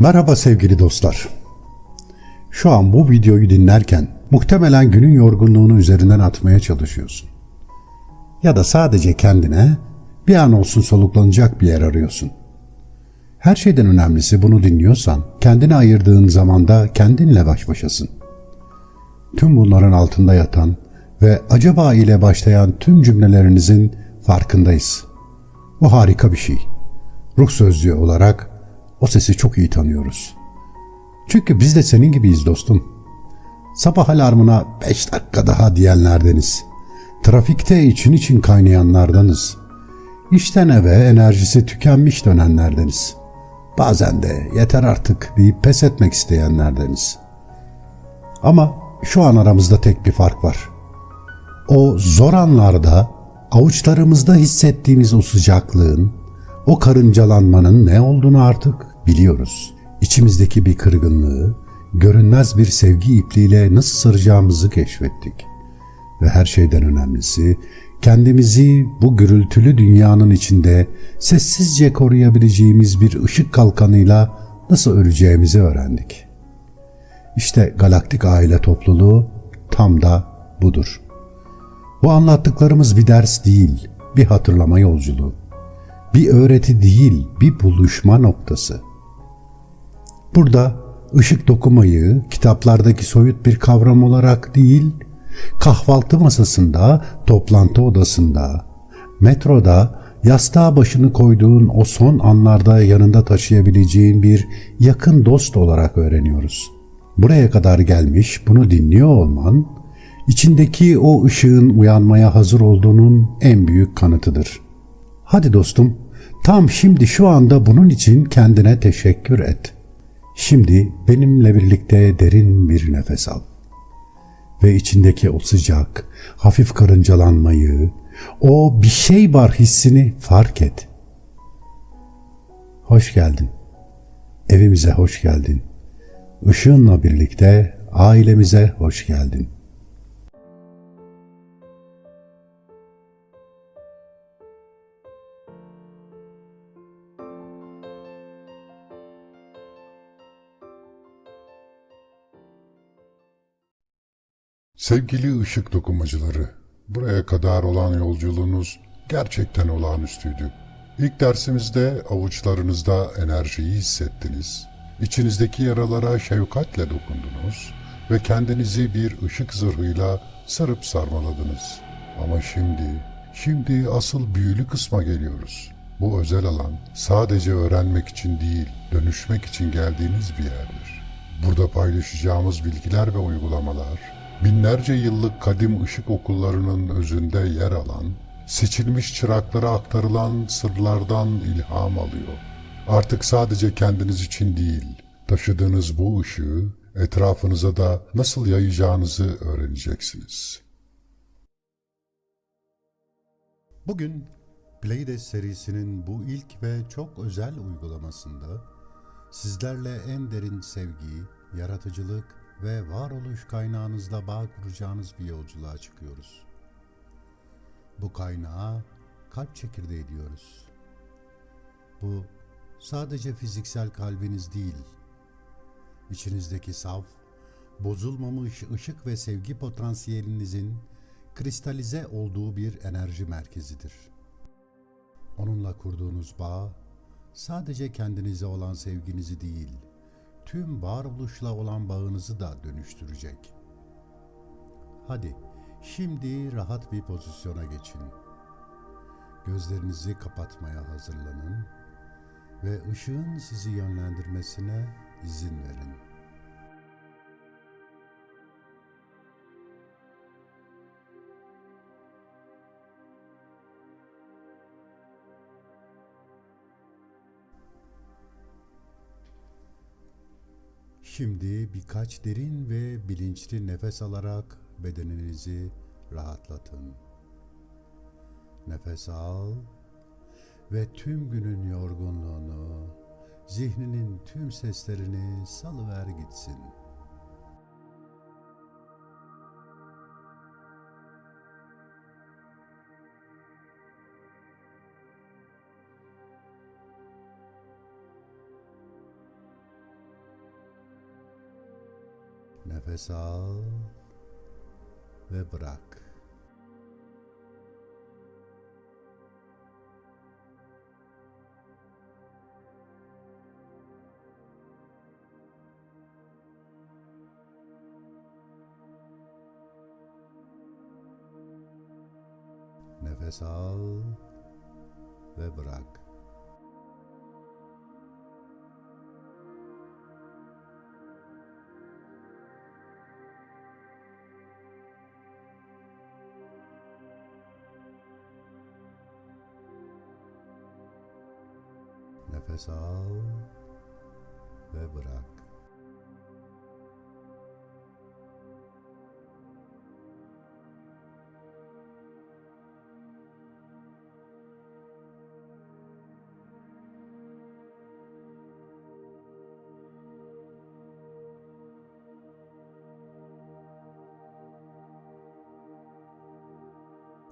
Merhaba sevgili dostlar. Şu an bu videoyu dinlerken muhtemelen günün yorgunluğunu üzerinden atmaya çalışıyorsun. Ya da sadece kendine bir an olsun soluklanacak bir yer arıyorsun. Her şeyden önemlisi bunu dinliyorsan kendine ayırdığın zamanda kendinle baş başasın. Tüm bunların altında yatan ve acaba ile başlayan tüm cümlelerinizin farkındayız. Bu harika bir şey. Ruh sözlüğü olarak o sesi çok iyi tanıyoruz. Çünkü biz de senin gibiyiz dostum. Sabah alarmına 5 dakika daha diyenlerdeniz. Trafikte için için kaynayanlardanız. İşten eve enerjisi tükenmiş dönenlerdeniz. Bazen de yeter artık deyip pes etmek isteyenlerdeniz. Ama şu an aramızda tek bir fark var. O zor anlarda avuçlarımızda hissettiğimiz o sıcaklığın, o karıncalanmanın ne olduğunu artık biliyoruz. İçimizdeki bir kırgınlığı, görünmez bir sevgi ipliğiyle nasıl saracağımızı keşfettik. Ve her şeyden önemlisi, kendimizi bu gürültülü dünyanın içinde sessizce koruyabileceğimiz bir ışık kalkanıyla nasıl öreceğimizi öğrendik. İşte galaktik aile topluluğu tam da budur. Bu anlattıklarımız bir ders değil, bir hatırlama yolculuğu. Bir öğreti değil, bir buluşma noktası. Burada ışık dokumayı kitaplardaki soyut bir kavram olarak değil, kahvaltı masasında, toplantı odasında, metroda yastığa başını koyduğun o son anlarda yanında taşıyabileceğin bir yakın dost olarak öğreniyoruz. Buraya kadar gelmiş, bunu dinliyor olman, içindeki o ışığın uyanmaya hazır olduğunun en büyük kanıtıdır. Hadi dostum, tam şimdi şu anda bunun için kendine teşekkür et. Şimdi benimle birlikte derin bir nefes al. Ve içindeki o sıcak, hafif karıncalanmayı, o bir şey var hissini fark et. Hoş geldin. Evimize hoş geldin. Işığınla birlikte ailemize hoş geldin. Sevgili ışık dokumacıları, buraya kadar olan yolculuğunuz gerçekten olağanüstüydü. İlk dersimizde avuçlarınızda enerjiyi hissettiniz. İçinizdeki yaralara şefkatle dokundunuz ve kendinizi bir ışık zırhıyla sarıp sarmaladınız. Ama şimdi, şimdi asıl büyülü kısma geliyoruz. Bu özel alan sadece öğrenmek için değil, dönüşmek için geldiğiniz bir yerdir. Burada paylaşacağımız bilgiler ve uygulamalar, binlerce yıllık kadim ışık okullarının özünde yer alan, seçilmiş çıraklara aktarılan sırlardan ilham alıyor. Artık sadece kendiniz için değil, taşıdığınız bu ışığı etrafınıza da nasıl yayacağınızı öğreneceksiniz. Bugün Playdesk serisinin bu ilk ve çok özel uygulamasında sizlerle en derin sevgi, yaratıcılık ve varoluş kaynağınızla bağ kuracağınız bir yolculuğa çıkıyoruz. Bu kaynağa kalp çekirdeği diyoruz. Bu sadece fiziksel kalbiniz değil, içinizdeki saf, bozulmamış ışık ve sevgi potansiyelinizin kristalize olduğu bir enerji merkezidir. Onunla kurduğunuz bağ sadece kendinize olan sevginizi değil, tüm varoluşla olan bağınızı da dönüştürecek. Hadi şimdi rahat bir pozisyona geçin. Gözlerinizi kapatmaya hazırlanın ve ışığın sizi yönlendirmesine izin verin. Şimdi birkaç derin ve bilinçli nefes alarak bedeninizi rahatlatın. Nefes al ve tüm günün yorgunluğunu, zihninin tüm seslerini salıver gitsin. Nefes al ve bırak. Nefes al ve bırak. Nefes al ve bırak.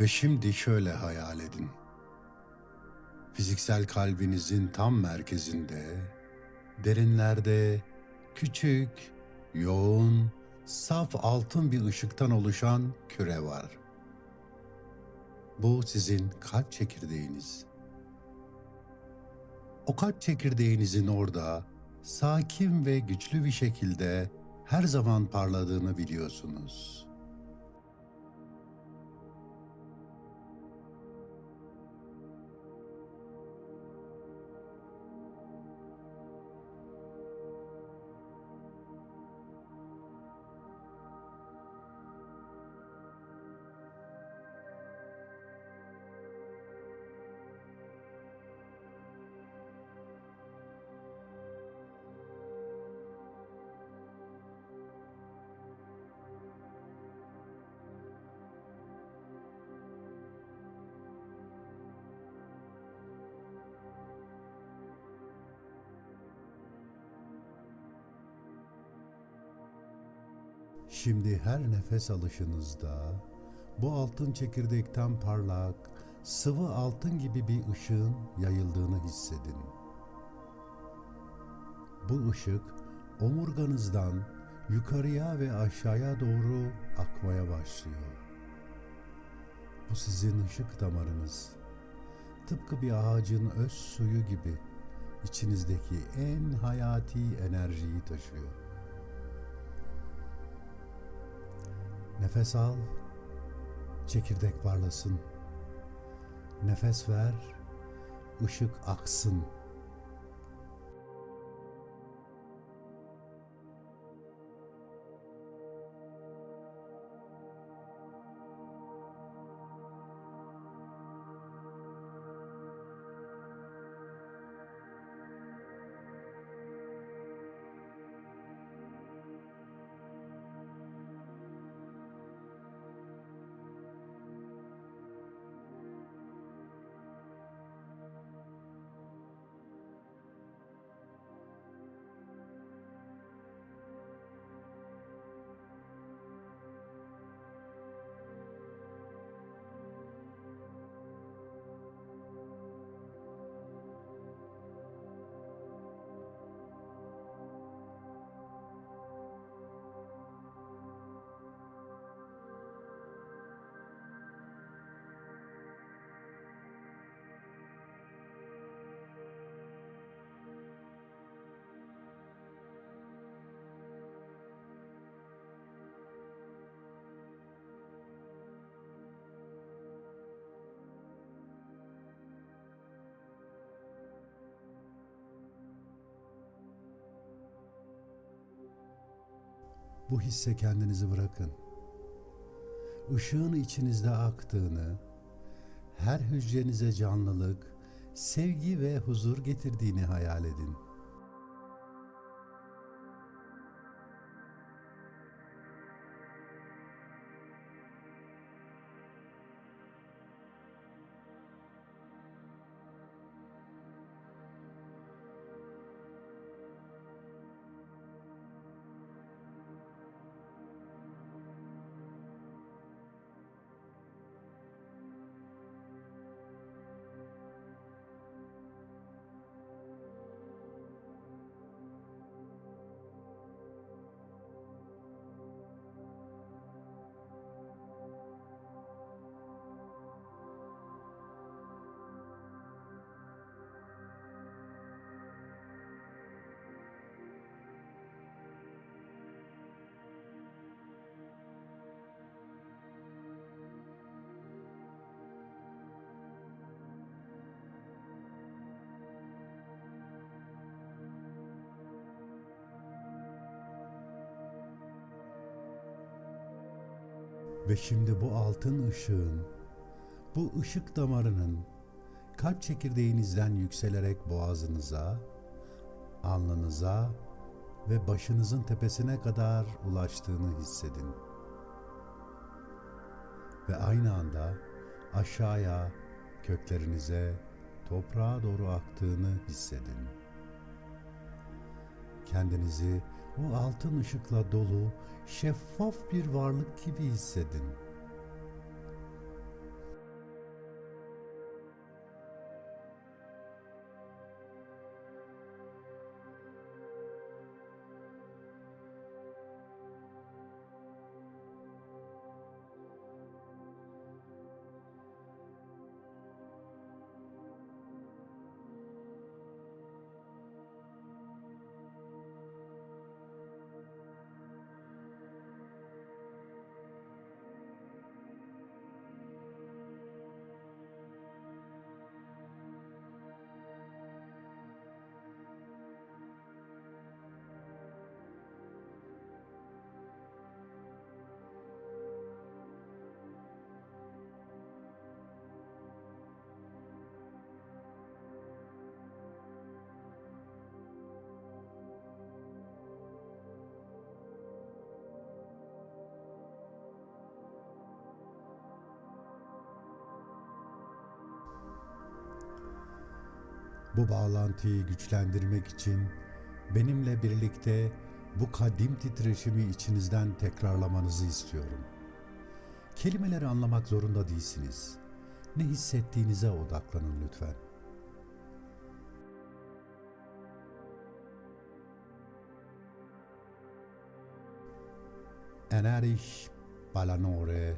Ve şimdi şöyle hayal edin. Fiziksel kalbinizin tam merkezinde, derinlerde küçük, yoğun, saf altın bir ışıktan oluşan küre var. Bu sizin kalp çekirdeğiniz. O kalp çekirdeğinizin orada sakin ve güçlü bir şekilde her zaman parladığını biliyorsunuz. Şimdi her nefes alışınızda bu altın çekirdekten parlak, sıvı altın gibi bir ışığın yayıldığını hissedin. Bu ışık omurganızdan yukarıya ve aşağıya doğru akmaya başlıyor. Bu sizin ışık damarınız. Tıpkı bir ağacın öz suyu gibi içinizdeki en hayati enerjiyi taşıyor. Nefes al, çekirdek parlasın. Nefes ver, ışık aksın. Bu hisse kendinizi bırakın. Işığın içinizde aktığını, her hücrenize canlılık, sevgi ve huzur getirdiğini hayal edin. Ve şimdi bu altın ışığın, bu ışık damarının kalp çekirdeğinizden yükselerek boğazınıza, alnınıza ve başınızın tepesine kadar ulaştığını hissedin. Ve aynı anda aşağıya, köklerinize, toprağa doğru aktığını hissedin. Kendinizi o altın ışıkla dolu, şeffaf bir varlık gibi hissedin. Bu bağlantıyı güçlendirmek için benimle birlikte bu kadim titreşimi içinizden tekrarlamanızı istiyorum. Kelimeleri anlamak zorunda değilsiniz. Ne hissettiğinize odaklanın lütfen. Eneriş balanore,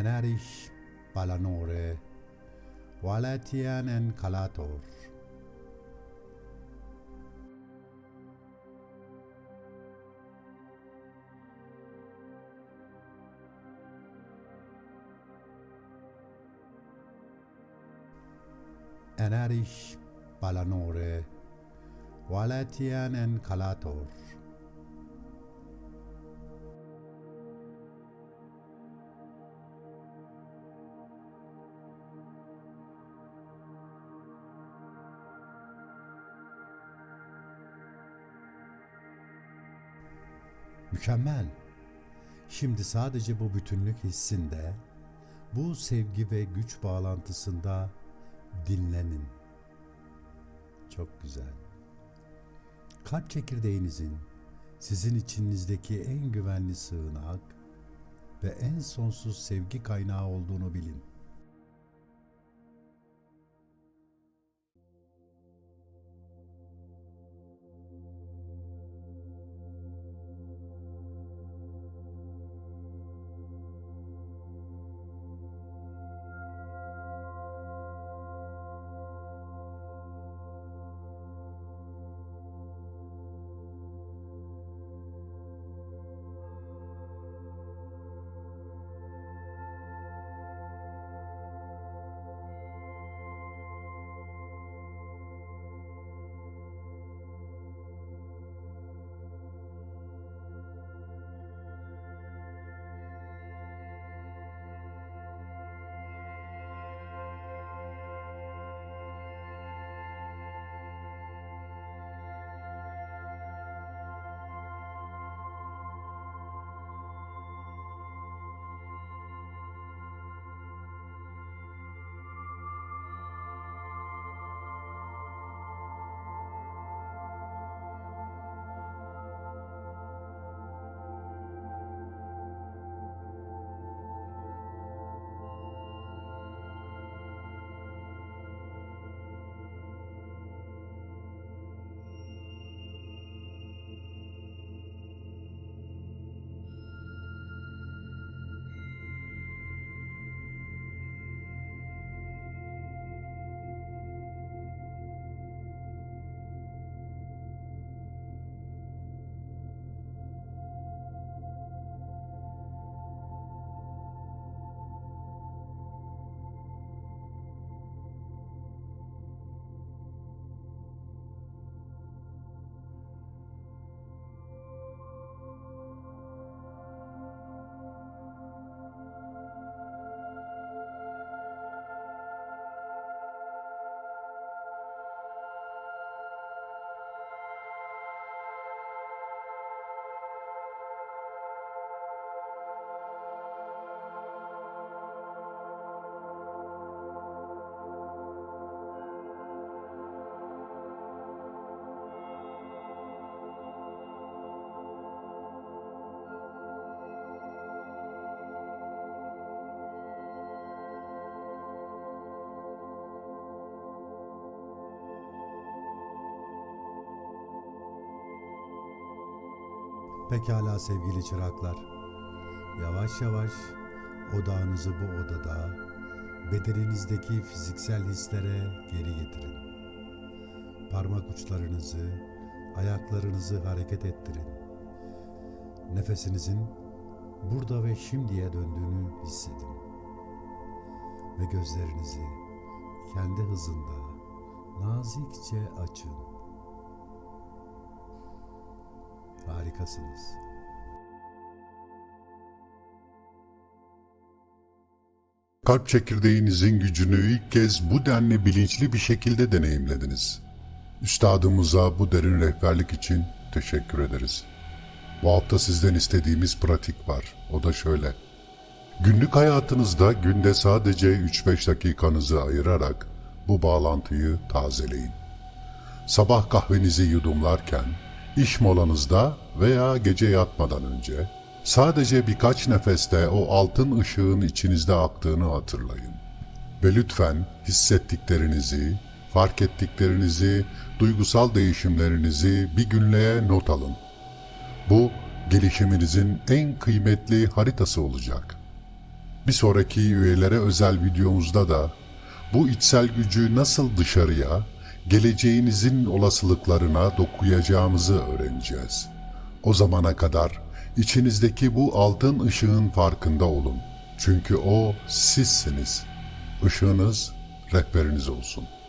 Canarish balanore, Walatian and Calator. Canarish balanore, Walatian and Calator. Mükemmel. Şimdi sadece bu bütünlük hissinde, bu sevgi ve güç bağlantısında dinlenin. Çok güzel. Kalp çekirdeğinizin sizin içinizdeki en güvenli sığınak ve en sonsuz sevgi kaynağı olduğunu bilin. Pekala sevgili çıraklar. Yavaş yavaş odağınızı bu odada, bedeninizdeki fiziksel hislere geri getirin. Parmak uçlarınızı, ayaklarınızı hareket ettirin. Nefesinizin burada ve şimdiye döndüğünü hissedin. Ve gözlerinizi kendi hızında nazikçe açın. Harikasınız. Kalp çekirdeğinizin gücünü ilk kez bu denli bilinçli bir şekilde deneyimlediniz. Üstadımıza bu derin rehberlik için teşekkür ederiz. Bu hafta sizden istediğimiz pratik var. O da şöyle. Günlük hayatınızda günde sadece 3-5 dakikanızı ayırarak bu bağlantıyı tazeleyin. Sabah kahvenizi yudumlarken, iş molanızda veya gece yatmadan önce sadece birkaç nefeste o altın ışığın içinizde aktığını hatırlayın. Ve lütfen hissettiklerinizi, fark ettiklerinizi, duygusal değişimlerinizi bir günlüğe not alın. Bu gelişiminizin en kıymetli haritası olacak. Bir sonraki üyelere özel videomuzda da bu içsel gücü nasıl dışarıya, geleceğinizin olasılıklarına dokuyacağımızı öğreneceğiz. O zamana kadar içinizdeki bu altın ışığın farkında olun. Çünkü o sizsiniz. Işığınız rehberiniz olsun.''